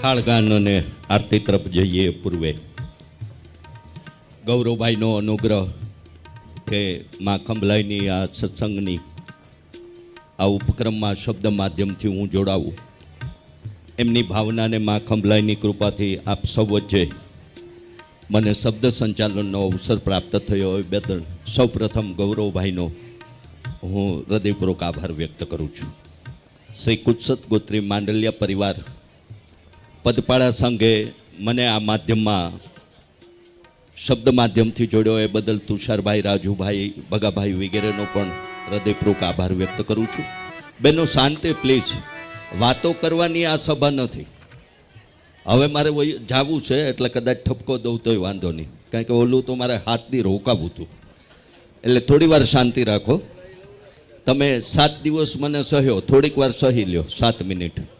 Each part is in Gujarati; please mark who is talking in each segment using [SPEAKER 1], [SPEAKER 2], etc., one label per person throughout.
[SPEAKER 1] થાળગાન અને આરતી તરફ જઈએ પૂર્વે. ગૌરવભાઈનો અનુગ્રહ કે મા ખંભલાઈની આ સત્સંગની આ ઉપક્રમમાં શબ્દ માધ્યમથી હું જોડાવું. એમની ભાવનાને મા ખંભલાઈની કૃપાથી આપ સૌ વચ્ચે મને શબ્દ સંચાલનનો અવસર પ્રાપ્ત થયો એ બદલ સૌપ્રથમ ગૌરવભાઈનો હું હૃદયપૂર્વક આભાર વ્યક્ત કરું છું. શ્રી કુત્સત ગોત્રી માંડલિયા પરિવાર પદપાડા સંઘે મને આ માધ્યમમાં શબ્દ માધ્યમથી જોડ્યો. એ બદલ તુષારભાઈ, રાજુભાઈ ભગાભાઈ વગેરેનો પણ હૃદયપૂર્વક આભાર વ્યક્ત કરું છું. બેનો શાંતિ, પ્લીઝ. વાતો કરવાની આ સભા નથી. હવે મારે જાવું છે, એટલે કદાચ ઠપકો દઉં તોય વાંધો નહીં. કારણ કે ઓલું તો મારે હાથથી રોકાવું હતું. એટલે થોડી વાર શાંતિ રાખો. તમે સાત દિવસ મને સહ્યો, થોડીક વાર સહી લ્યો, સાત મિનિટ.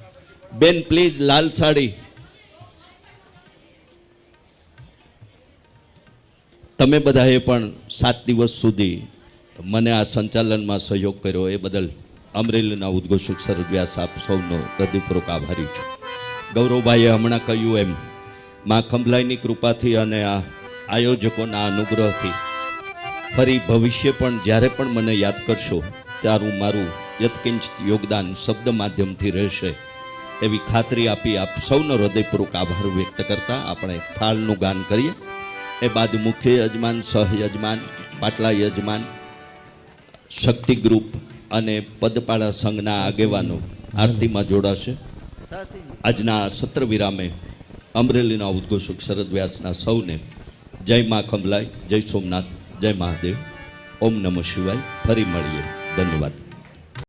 [SPEAKER 1] બેન પ્લીઝ લાલ સાડી. તમે બધાએ પણ સાત દિવસ સુધી મને આ સંચાલનમાં સહયોગ કર્યો એ બદલ અમરેલીના ઉદ્ઘોષક સરદ વ્યાસ આપ સૌનો હૃદયપૂર્વક આભારી છું. ગૌરવભાઈએ હમણાં કહ્યું એમ, મા ખંભલાઈની કૃપાથી અને આ આયોજકોના અનુગ્રહથી ફરી ભવિષ્ય પણ જ્યારે પણ મને યાદ કરશો, ત્યારું મારું યત્કિંચિત યોગદાન શબ્દ માધ્યમથી રહેશે. એવી ખાતરી આપી આપ સૌનો હૃદયપૂર્વક આભાર વ્યક્ત કરતા આપણે થાળનું ગાન કરીએ. એ બાદ મુખ્ય યજમાન સહયજમાન પાટલા યજમાન, શક્તિ ગ્રુપ અને પદપાળા સંઘના આગેવાનો આરતીમાં જોડાશે. આજના સત્ર વિરામે અમરેલીના ઉદ્ઘોષક શરદ વ્યાસના સૌને જય મા કમલાય જય સોમનાથ, જય મહાદેવ. ઓમ નમઃ શિવાય. ફરી મળીએ. ધન્યવાદ.